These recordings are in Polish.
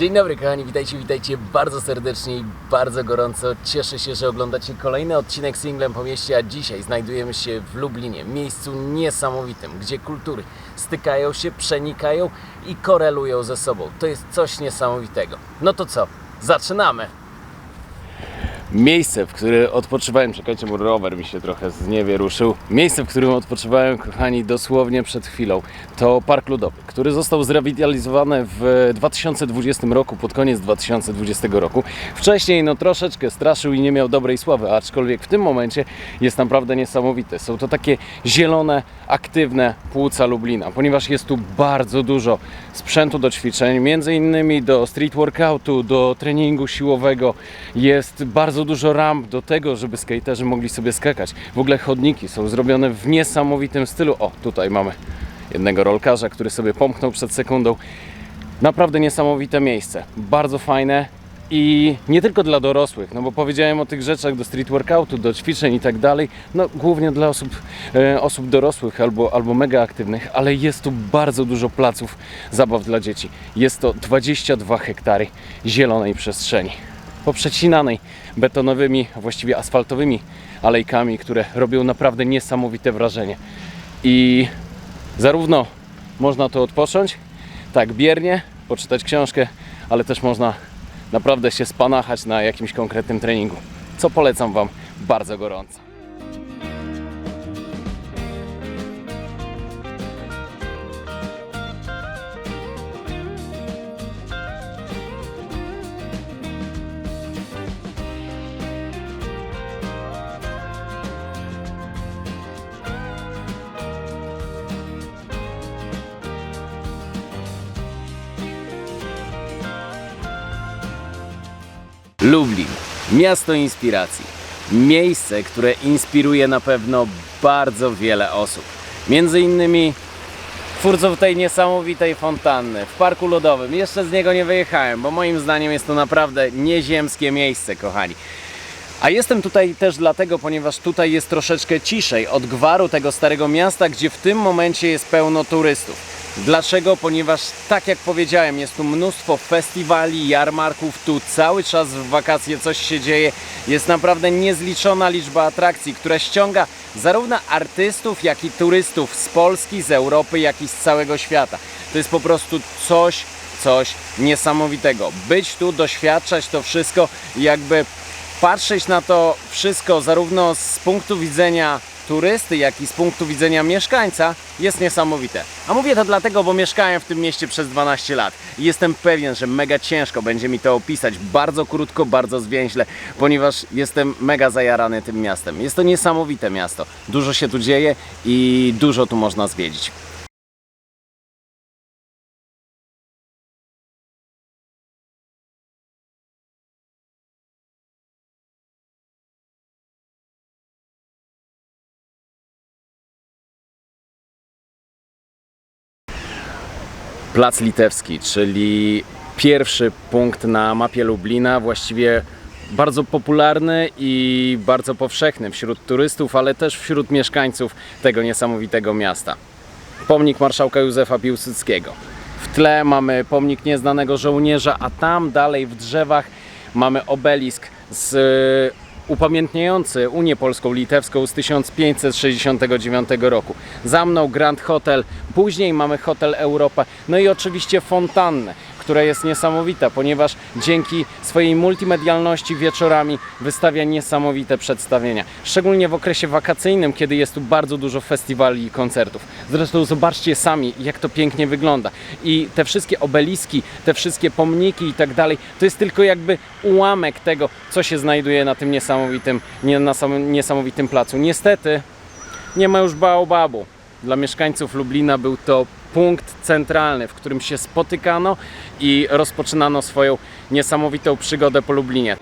Dzień dobry kochani, witajcie, witajcie bardzo serdecznie i bardzo gorąco. Cieszę się, że oglądacie kolejny odcinek singlem po mieście, a dzisiaj znajdujemy się w Lublinie, miejscu niesamowitym, gdzie kultury stykają się, przenikają i korelują ze sobą. To jest coś niesamowitego. No to co, zaczynamy! Miejsce, w którym odpoczywałem, czekajcie, bo rower mi się trochę z niewie ruszył. Miejsce, w którym odpoczywałem, kochani, dosłownie przed chwilą, to Park Ludowy, który został zrewitalizowany w 2020 roku, pod koniec 2020 roku. Wcześniej, no troszeczkę straszył i nie miał dobrej sławy, aczkolwiek w tym momencie jest naprawdę niesamowity. Są to takie zielone, aktywne płuca Lublina, ponieważ jest tu bardzo dużo sprzętu do ćwiczeń, między innymi do street workoutu, do treningu siłowego. Jest bardzo dużo ramp do tego, żeby skaterzy mogli sobie skakać. W ogóle chodniki są zrobione w niesamowitym stylu. O, tutaj mamy jednego rolkarza, który sobie pomknął przed sekundą. Naprawdę niesamowite miejsce, bardzo fajne i nie tylko dla dorosłych, no bo powiedziałem o tych rzeczach do street workoutu, do ćwiczeń i tak dalej, no głównie dla osób, e, osób dorosłych albo, albo mega aktywnych, ale jest tu bardzo dużo placów zabaw dla dzieci. Jest to 22 hektary zielonej przestrzeni, poprzecinanej betonowymi, właściwie asfaltowymi alejkami, które robią naprawdę niesamowite wrażenie. I zarówno można tu odpocząć, tak biernie, poczytać książkę, ale też można naprawdę się spanachać na jakimś konkretnym treningu, co polecam Wam bardzo gorąco. Lublin, miasto inspiracji. Miejsce, które inspiruje na pewno bardzo wiele osób. Między innymi twórców tej niesamowitej fontanny w Parku Lodowym. Jeszcze z niego nie wyjechałem, bo moim zdaniem jest to naprawdę nieziemskie miejsce, kochani. A jestem tutaj też dlatego, ponieważ tutaj jest troszeczkę ciszej od gwaru tego starego miasta, gdzie w tym momencie jest pełno turystów. Dlaczego? Ponieważ tak jak powiedziałem, jest tu mnóstwo festiwali, jarmarków, tu cały czas w wakacje coś się dzieje. Jest naprawdę niezliczona liczba atrakcji, która ściąga zarówno artystów, jak i turystów z Polski, z Europy, jak i z całego świata. To jest po prostu coś, coś niesamowitego. Być tu, doświadczać to wszystko jakby patrzeć na to wszystko zarówno z punktu widzenia turysty, jak i z punktu widzenia mieszkańca jest niesamowite. A mówię to dlatego, bo mieszkałem w tym mieście przez 12 lat i jestem pewien, że mega ciężko będzie mi to opisać bardzo krótko, bardzo zwięźle, ponieważ jestem mega zajarany tym miastem. Jest to niesamowite miasto. Dużo się tu dzieje i dużo tu można zwiedzić. Plac Litewski, czyli pierwszy punkt na mapie Lublina, właściwie bardzo popularny i bardzo powszechny wśród turystów, ale też wśród mieszkańców tego niesamowitego miasta. Pomnik marszałka Józefa Piłsudskiego. W tle mamy pomnik nieznanego żołnierza, a tam dalej w drzewach mamy obelisk z upamiętniający Unię Polską-Litewską z 1569 roku. Za mną Grand Hotel, później mamy Hotel Europa, no i oczywiście fontannę, która jest niesamowita, ponieważ dzięki swojej multimedialności wieczorami wystawia niesamowite przedstawienia. Szczególnie w okresie wakacyjnym, kiedy jest tu bardzo dużo festiwali i koncertów. Zresztą zobaczcie sami, jak to pięknie wygląda. I te wszystkie obeliski, te wszystkie pomniki i tak dalej, to jest tylko jakby ułamek tego, co się znajduje na tym niesamowitym, nie, na niesamowitym placu. Niestety nie ma już baobabu. Dla mieszkańców Lublina był to punkt centralny, w którym się spotykano i rozpoczynano swoją niesamowitą przygodę po Lublinie.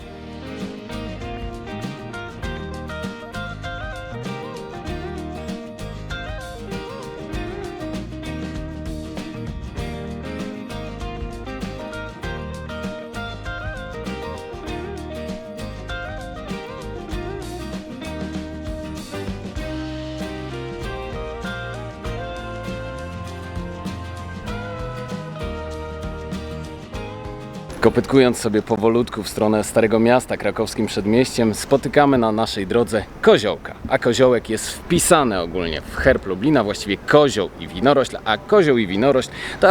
Kopytkując sobie powolutku w stronę Starego Miasta krakowskim przedmieściem, spotykamy na naszej drodze koziołka. A koziołek jest wpisany ogólnie w herb Lublina, właściwie kozioł i winorośl, a kozioł i winorośl to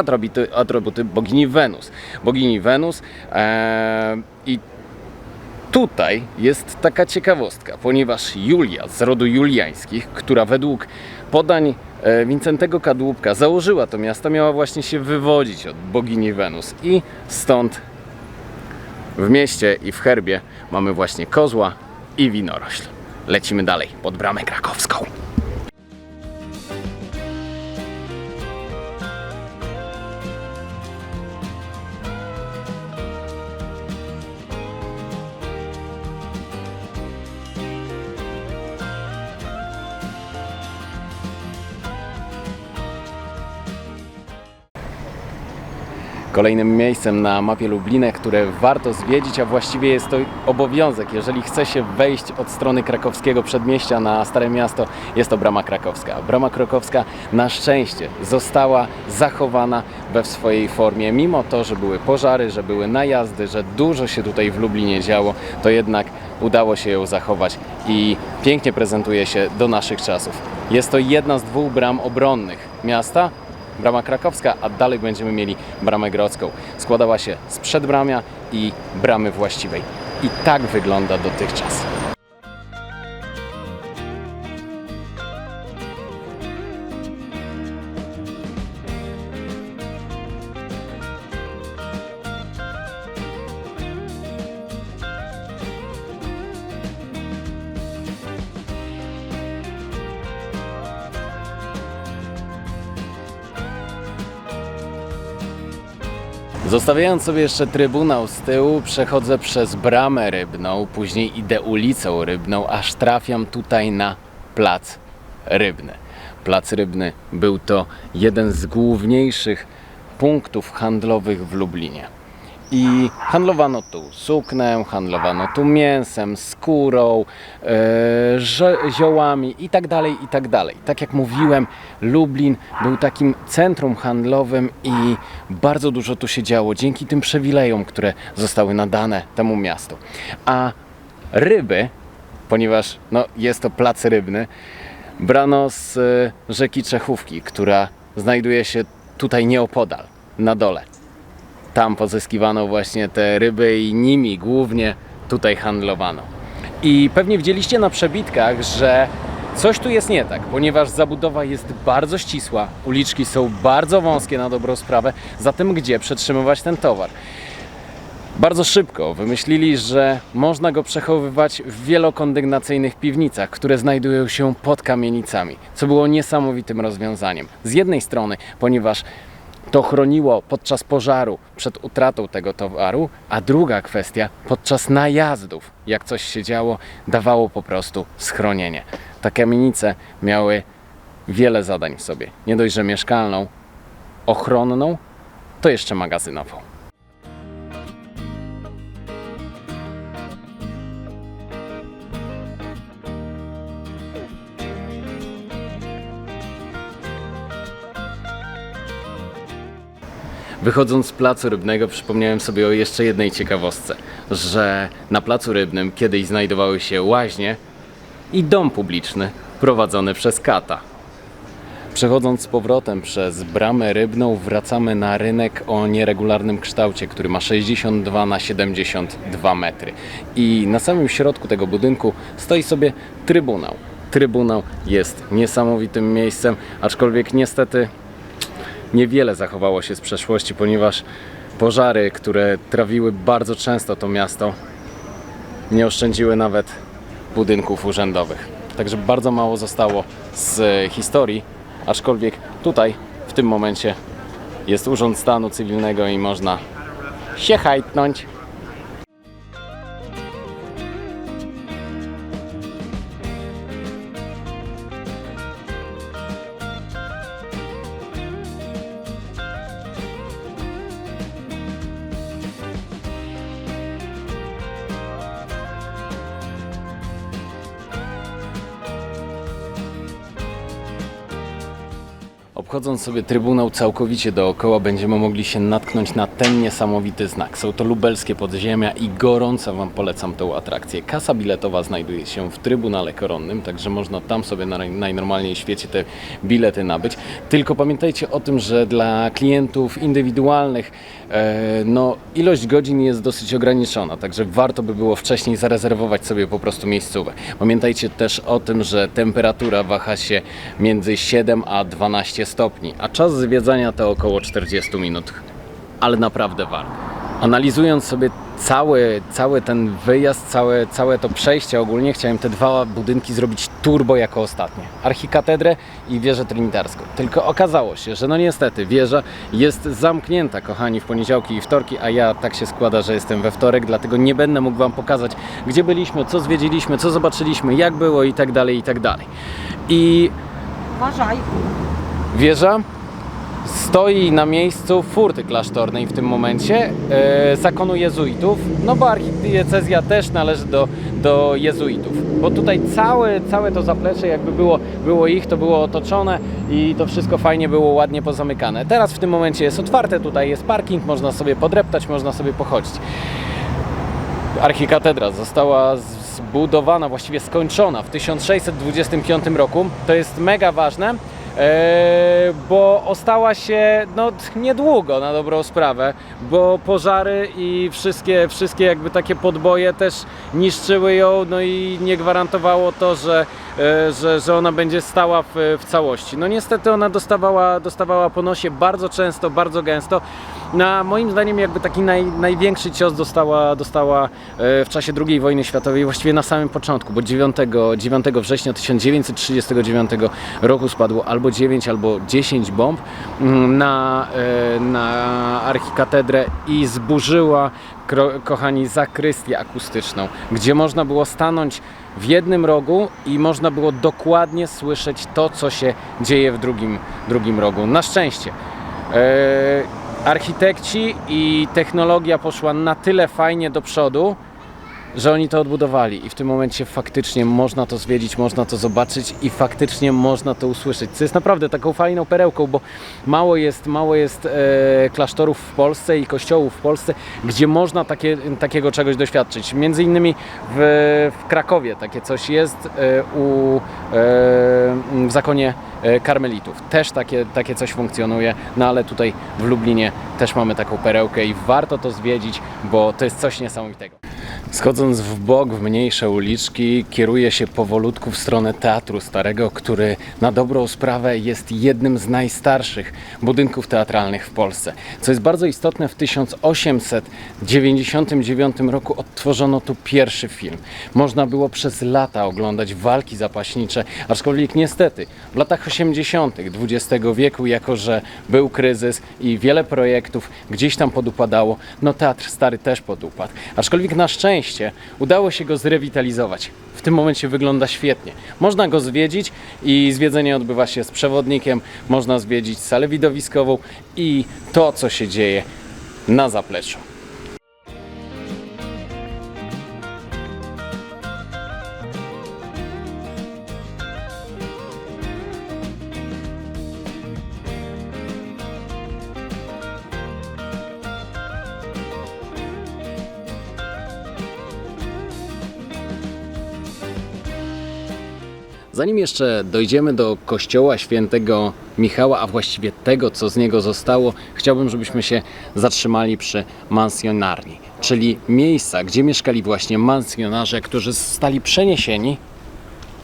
atrybuty bogini Wenus. Bogini Wenus eee, i Tutaj jest taka ciekawostka, ponieważ Julia z rodu Juliańskich, która według podań e, Wincentego Kadłubka założyła to miasto, miała właśnie się wywodzić od bogini Wenus i stąd w mieście i w herbie mamy właśnie kozła i winorośl. Lecimy dalej pod bramę krakowską. Kolejnym miejscem na mapie Lublinek, które warto zwiedzić, a właściwie jest to obowiązek, jeżeli chce się wejść od strony krakowskiego przedmieścia na Stare Miasto, jest to Brama Krakowska. Brama Krakowska na szczęście została zachowana we swojej formie, mimo to, że były pożary, że były najazdy, że dużo się tutaj w Lublinie działo, to jednak udało się ją zachować i pięknie prezentuje się do naszych czasów. Jest to jedna z dwóch bram obronnych miasta, brama krakowska, a dalej będziemy mieli bramę grodzką. Składała się z przedbramia i bramy właściwej. I tak wygląda dotychczas. Zostawiając sobie jeszcze trybunał z tyłu, przechodzę przez bramę rybną, później idę ulicą rybną, aż trafiam tutaj na plac rybny. Plac rybny był to jeden z główniejszych punktów handlowych w Lublinie. I handlowano tu suknem, handlowano tu mięsem, skórą, ży- ziołami i tak dalej, i tak. Tak jak mówiłem, Lublin był takim centrum handlowym i bardzo dużo tu się działo dzięki tym przywilejom, które zostały nadane temu miastu. A ryby, ponieważ no, jest to plac rybny, brano z e, rzeki Czechówki, która znajduje się tutaj nieopodal, na dole tam pozyskiwano właśnie te ryby i nimi głównie tutaj handlowano. I pewnie widzieliście na przebitkach, że coś tu jest nie tak, ponieważ zabudowa jest bardzo ścisła, uliczki są bardzo wąskie na dobrą sprawę, zatem gdzie przetrzymywać ten towar? Bardzo szybko wymyślili, że można go przechowywać w wielokondygnacyjnych piwnicach, które znajdują się pod kamienicami, co było niesamowitym rozwiązaniem. Z jednej strony, ponieważ to chroniło podczas pożaru przed utratą tego towaru, a druga kwestia, podczas najazdów, jak coś się działo, dawało po prostu schronienie. Te kamienice miały wiele zadań w sobie. Nie dość, że mieszkalną, ochronną, to jeszcze magazynową. Wychodząc z placu rybnego, przypomniałem sobie o jeszcze jednej ciekawostce, że na placu rybnym kiedyś znajdowały się łaźnie i dom publiczny prowadzony przez kata. Przechodząc z powrotem przez bramę rybną, wracamy na rynek o nieregularnym kształcie, który ma 62 na 72 metry. I na samym środku tego budynku stoi sobie trybunał. Trybunał jest niesamowitym miejscem, aczkolwiek niestety niewiele zachowało się z przeszłości, ponieważ pożary, które trawiły bardzo często to miasto, nie oszczędziły nawet budynków urzędowych. Także bardzo mało zostało z historii, aczkolwiek tutaj w tym momencie jest Urząd Stanu Cywilnego i można się hajtnąć. Obchodząc sobie Trybunał całkowicie dookoła, będziemy mogli się natknąć na ten niesamowity znak. Są to lubelskie podziemia i gorąco Wam polecam tą atrakcję. Kasa biletowa znajduje się w Trybunale Koronnym, także można tam sobie na najnormalniej w świecie te bilety nabyć. Tylko pamiętajcie o tym, że dla klientów indywidualnych no, ilość godzin jest dosyć ograniczona, także warto by było wcześniej zarezerwować sobie po prostu miejscówę. Pamiętajcie też o tym, że temperatura waha się między 7 a 12 stopni, a czas zwiedzania to około 40 minut, ale naprawdę warto. Analizując sobie cały, cały ten wyjazd, całe, całe to przejście ogólnie, chciałem te dwa budynki zrobić turbo jako ostatnie. Archikatedrę i wieżę trinitarską. Tylko okazało się, że no niestety wieża jest zamknięta, kochani, w poniedziałki i wtorki, a ja tak się składa, że jestem we wtorek, dlatego nie będę mógł Wam pokazać, gdzie byliśmy, co zwiedziliśmy, co zobaczyliśmy, jak było i tak dalej, i tak dalej. I Uważaj. Wieża stoi na miejscu furty klasztornej w tym momencie, e, zakonu jezuitów, no bo archidiecezja też należy do, do jezuitów. Bo tutaj całe, całe to zaplecze jakby było, było ich, to było otoczone i to wszystko fajnie było ładnie pozamykane. Teraz w tym momencie jest otwarte, tutaj jest parking, można sobie podreptać, można sobie pochodzić. Archikatedra została zbudowana, właściwie skończona w 1625 roku. To jest mega ważne, bo ostała się no, niedługo na dobrą sprawę, bo pożary i wszystkie, wszystkie jakby takie podboje też niszczyły ją, no i nie gwarantowało to, że, e, że, że ona będzie stała w, w całości. No niestety ona dostawała, dostawała po nosie bardzo często, bardzo gęsto. Na moim zdaniem jakby taki naj, największy cios dostała, dostała e, w czasie II wojny światowej, właściwie na samym początku, bo 9, 9 września 1939 roku spadło albo 9, albo 10 bomb mm, na, e, na archikatedrę i zburzyła, kochani, zakrystię akustyczną, gdzie można było stanąć w jednym rogu i można było dokładnie słyszeć to, co się dzieje w drugim, drugim rogu. Na szczęście. E, architekci i technologia poszła na tyle fajnie do przodu, że oni to odbudowali i w tym momencie faktycznie można to zwiedzić, można to zobaczyć i faktycznie można to usłyszeć. Co jest naprawdę taką fajną perełką, bo mało jest, mało jest e, klasztorów w Polsce i kościołów w Polsce, gdzie można takie, takiego czegoś doświadczyć. Między innymi w, w Krakowie takie coś jest e, u, e, w zakonie karmelitów. Też takie, takie coś funkcjonuje, no ale tutaj w Lublinie też mamy taką perełkę i warto to zwiedzić, bo to jest coś niesamowitego. Schodząc w bok, w mniejsze uliczki, kieruję się powolutku w stronę Teatru Starego, który na dobrą sprawę jest jednym z najstarszych budynków teatralnych w Polsce. Co jest bardzo istotne, w 1899 roku odtworzono tu pierwszy film. Można było przez lata oglądać walki zapaśnicze, aczkolwiek niestety w latach 80. XX wieku, jako że był kryzys i wiele projektów gdzieś tam podupadało, no Teatr Stary też podupadł. Aczkolwiek na szczęście udało się go zrewitalizować. W tym momencie wygląda świetnie. Można go zwiedzić i zwiedzenie odbywa się z przewodnikiem, można zwiedzić salę widowiskową i to, co się dzieje na zapleczu. Zanim jeszcze dojdziemy do kościoła świętego Michała, a właściwie tego, co z niego zostało, chciałbym, żebyśmy się zatrzymali przy mansjonarni, czyli miejsca, gdzie mieszkali właśnie mansjonarze, którzy zostali przeniesieni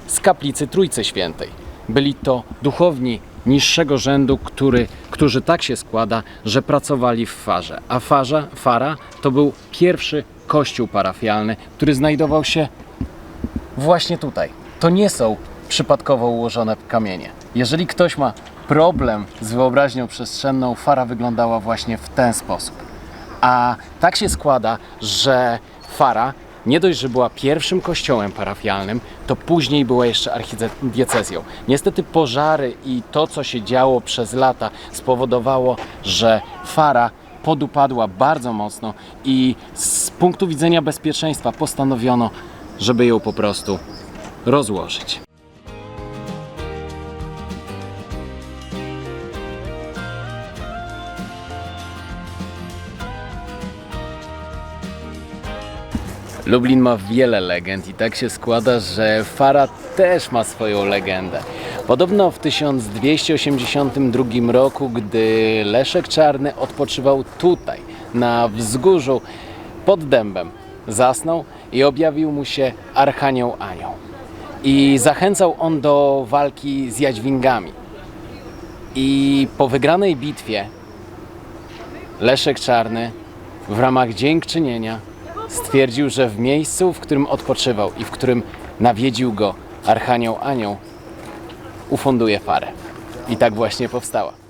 z kaplicy Trójcy Świętej. Byli to duchowni niższego rzędu, który, którzy tak się składa, że pracowali w farze. A farza, fara to był pierwszy kościół parafialny, który znajdował się właśnie tutaj. To nie są przypadkowo ułożone kamienie. Jeżeli ktoś ma problem z wyobraźnią przestrzenną, fara wyglądała właśnie w ten sposób. A tak się składa, że fara nie dość, że była pierwszym kościołem parafialnym, to później była jeszcze archidiecezją. Niestety pożary i to, co się działo przez lata, spowodowało, że fara podupadła bardzo mocno i z punktu widzenia bezpieczeństwa postanowiono, żeby ją po prostu rozłożyć. Lublin ma wiele legend i tak się składa, że Fara też ma swoją legendę. Podobno w 1282 roku, gdy Leszek Czarny odpoczywał tutaj, na wzgórzu pod dębem, zasnął i objawił mu się Archanioł Anioł. I zachęcał on do walki z Jadźwingami. I po wygranej bitwie Leszek Czarny w ramach dziękczynienia stwierdził, że w miejscu, w którym odpoczywał i w którym nawiedził go Archanioł Anioł, ufunduje farę. I tak właśnie powstała.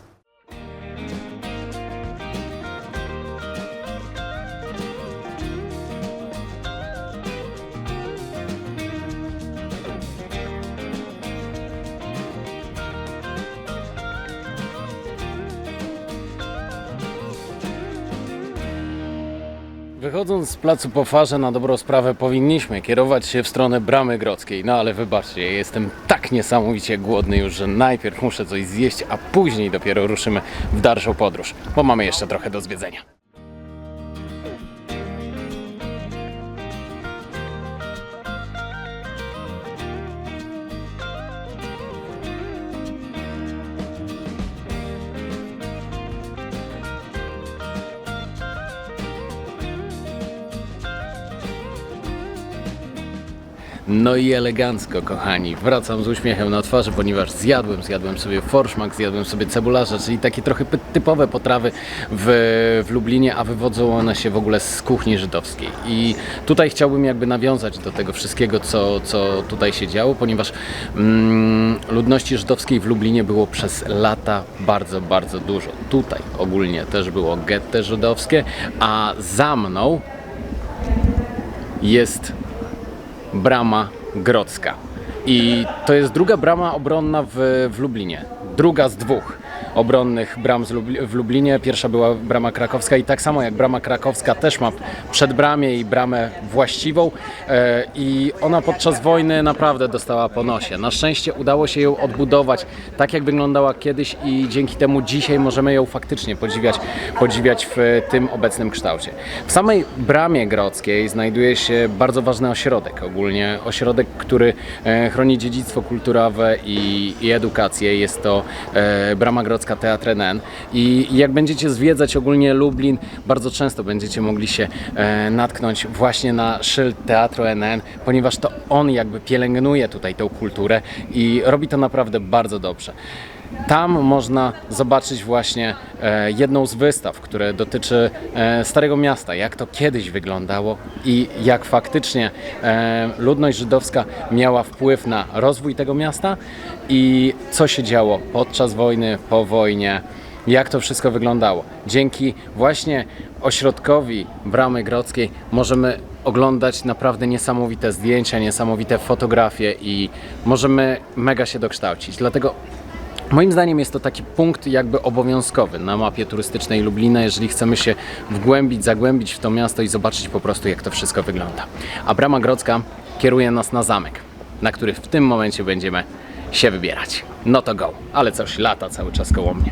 Z placu po farze na dobrą sprawę powinniśmy kierować się w stronę Bramy Grodzkiej. No ale wybaczcie, jestem tak niesamowicie głodny już, że najpierw muszę coś zjeść, a później dopiero ruszymy w dalszą podróż, bo mamy jeszcze trochę do zwiedzenia. No i elegancko, kochani. Wracam z uśmiechem na twarzy, ponieważ zjadłem, zjadłem sobie forszmak, zjadłem sobie cebularza, czyli takie trochę typowe potrawy w, w Lublinie, a wywodzą one się w ogóle z kuchni żydowskiej. I tutaj chciałbym jakby nawiązać do tego wszystkiego, co, co tutaj się działo, ponieważ mm, ludności żydowskiej w Lublinie było przez lata bardzo, bardzo dużo. Tutaj ogólnie też było getto żydowskie, a za mną jest brama grodzka. I to jest druga brama obronna w, w Lublinie. Druga z dwóch obronnych bram w Lublinie. Pierwsza była brama krakowska i tak samo jak brama krakowska też ma przedbramie i bramę właściwą e, i ona podczas wojny naprawdę dostała po nosie. Na szczęście udało się ją odbudować tak jak wyglądała kiedyś i dzięki temu dzisiaj możemy ją faktycznie podziwiać, podziwiać w tym obecnym kształcie. W samej bramie grodzkiej znajduje się bardzo ważny ośrodek, ogólnie ośrodek, który e, chroni dziedzictwo kulturowe i, i edukację. Jest to e, brama grodzka Teatr NN i jak będziecie zwiedzać ogólnie Lublin, bardzo często będziecie mogli się e, natknąć właśnie na szyld Teatru NN, ponieważ to on jakby pielęgnuje tutaj tą kulturę i robi to naprawdę bardzo dobrze. Tam można zobaczyć właśnie e, jedną z wystaw, które dotyczy e, Starego Miasta, jak to kiedyś wyglądało i jak faktycznie e, ludność żydowska miała wpływ na rozwój tego miasta i co się działo podczas wojny, po wojnie, jak to wszystko wyglądało. Dzięki właśnie ośrodkowi Bramy Grodzkiej możemy oglądać naprawdę niesamowite zdjęcia, niesamowite fotografie i możemy mega się dokształcić. Dlatego Moim zdaniem jest to taki punkt jakby obowiązkowy na mapie turystycznej Lublina, jeżeli chcemy się wgłębić, zagłębić w to miasto i zobaczyć po prostu jak to wszystko wygląda. A Brama Grodzka kieruje nas na zamek, na który w tym momencie będziemy się wybierać. No to go, ale coś lata cały czas koło mnie.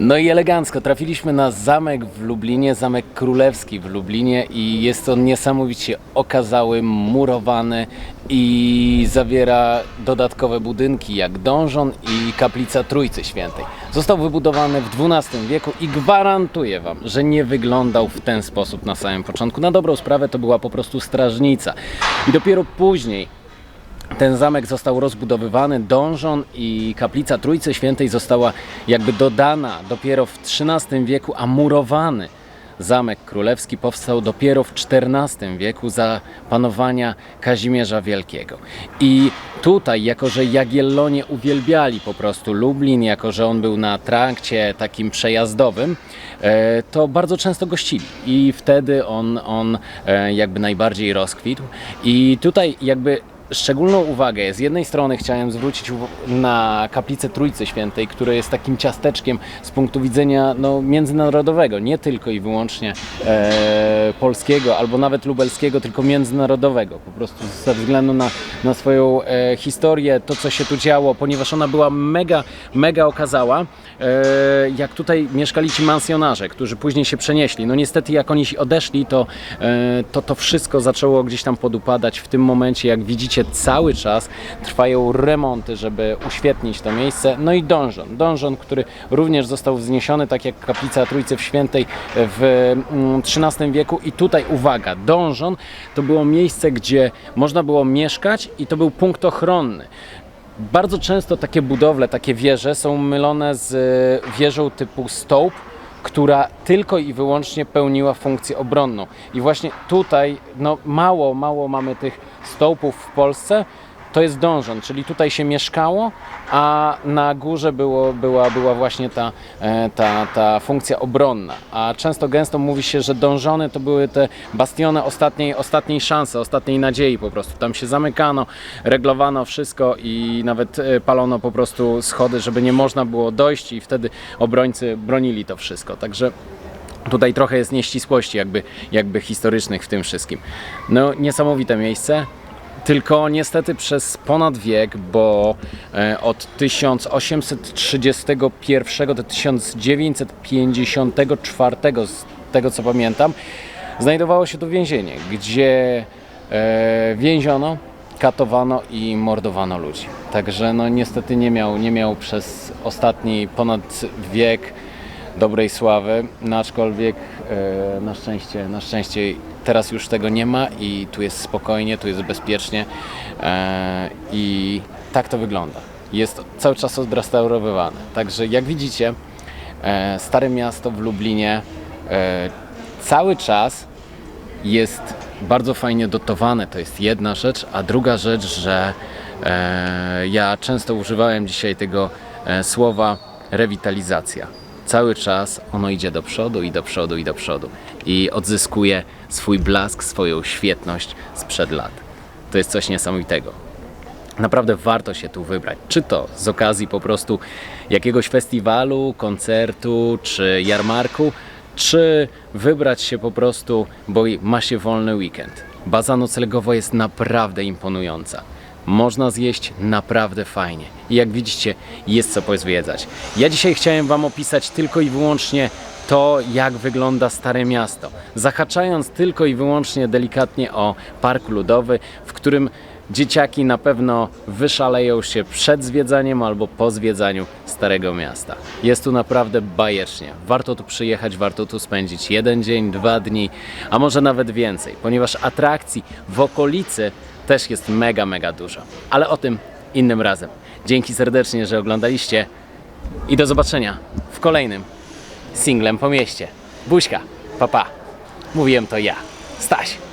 No i elegancko, trafiliśmy na zamek w Lublinie, zamek królewski w Lublinie i jest on niesamowicie okazały, murowany i zawiera dodatkowe budynki jak donżon i kaplica Trójcy Świętej. Został wybudowany w XII wieku i gwarantuję Wam, że nie wyglądał w ten sposób na samym początku. Na dobrą sprawę to była po prostu strażnica i dopiero później ten zamek został rozbudowywany, donżon i kaplica Trójcy Świętej została jakby dodana dopiero w XIII wieku, a murowany Zamek Królewski powstał dopiero w XIV wieku za panowania Kazimierza Wielkiego. I tutaj, jako że Jagiellonie uwielbiali po prostu Lublin, jako że on był na trakcie takim przejazdowym, e, to bardzo często gościli. I wtedy on, on e, jakby najbardziej rozkwitł. I tutaj jakby Szczególną uwagę z jednej strony chciałem zwrócić na kaplicę Trójcy Świętej, które jest takim ciasteczkiem z punktu widzenia no, międzynarodowego, nie tylko i wyłącznie e, polskiego albo nawet lubelskiego, tylko międzynarodowego. Po prostu ze względu na, na swoją e, historię, to co się tu działo, ponieważ ona była mega, mega okazała. E, jak tutaj mieszkali ci mansjonarze, którzy później się przenieśli. No niestety jak oni odeszli, to, e, to to wszystko zaczęło gdzieś tam podupadać. W tym momencie, jak widzicie, cały czas trwają remonty, żeby uświetnić to miejsce. No i dążon. Dążon, który również został wzniesiony, tak jak kaplica Trójcy w Świętej w mm, XIII wieku. I tutaj uwaga, dążon to było miejsce, gdzie można było mieszkać i to był punkt ochronny. Bardzo często takie budowle, takie wieże są mylone z e, wieżą typu stołp, która tylko i wyłącznie pełniła funkcję obronną. I właśnie tutaj no, mało, mało mamy tych stołpów w Polsce. To jest dążon, czyli tutaj się mieszkało, a na górze było, była, była właśnie ta, e, ta, ta funkcja obronna. A często gęsto mówi się, że dążony to były te bastiony ostatniej, ostatniej szansy, ostatniej nadziei po prostu. Tam się zamykano, reglowano wszystko i nawet e, palono po prostu schody, żeby nie można było dojść i wtedy obrońcy bronili to wszystko. Także Tutaj trochę jest nieścisłości jakby, jakby historycznych w tym wszystkim. No niesamowite miejsce, tylko niestety przez ponad wiek, bo e, od 1831 do 1954, z tego co pamiętam, znajdowało się tu więzienie, gdzie e, więziono, katowano i mordowano ludzi. Także no niestety nie miał, nie miał przez ostatni ponad wiek dobrej sławy, no aczkolwiek e, na szczęście, na szczęście teraz już tego nie ma i tu jest spokojnie, tu jest bezpiecznie e, i tak to wygląda. Jest cały czas odrestaurowywane. Także jak widzicie, e, Stare Miasto w Lublinie cały czas jest bardzo fajnie dotowane, to jest jedna rzecz, a druga rzecz, że ja często używałem dzisiaj tego słowa rewitalizacja. Cały czas ono idzie do przodu i do przodu i do przodu i odzyskuje swój blask, swoją świetność sprzed lat. To jest coś niesamowitego. Naprawdę warto się tu wybrać. Czy to z okazji po prostu jakiegoś festiwalu, koncertu czy jarmarku, czy wybrać się po prostu, bo ma się wolny weekend. Baza noclegowa jest naprawdę imponująca. Można zjeść naprawdę fajnie. I jak widzicie, jest co pozwiedzać. Ja dzisiaj chciałem Wam opisać tylko i wyłącznie to, jak wygląda Stare Miasto. Zahaczając tylko i wyłącznie delikatnie o Park Ludowy, w którym dzieciaki na pewno wyszaleją się przed zwiedzaniem albo po zwiedzaniu Starego Miasta. Jest tu naprawdę bajecznie. Warto tu przyjechać, warto tu spędzić jeden dzień, dwa dni, a może nawet więcej, ponieważ atrakcji w okolicy też jest mega, mega dużo. Ale o tym innym razem. Dzięki serdecznie, że oglądaliście i do zobaczenia w kolejnym singlem po mieście. Buźka, papa. Mówiłem to ja, Staś.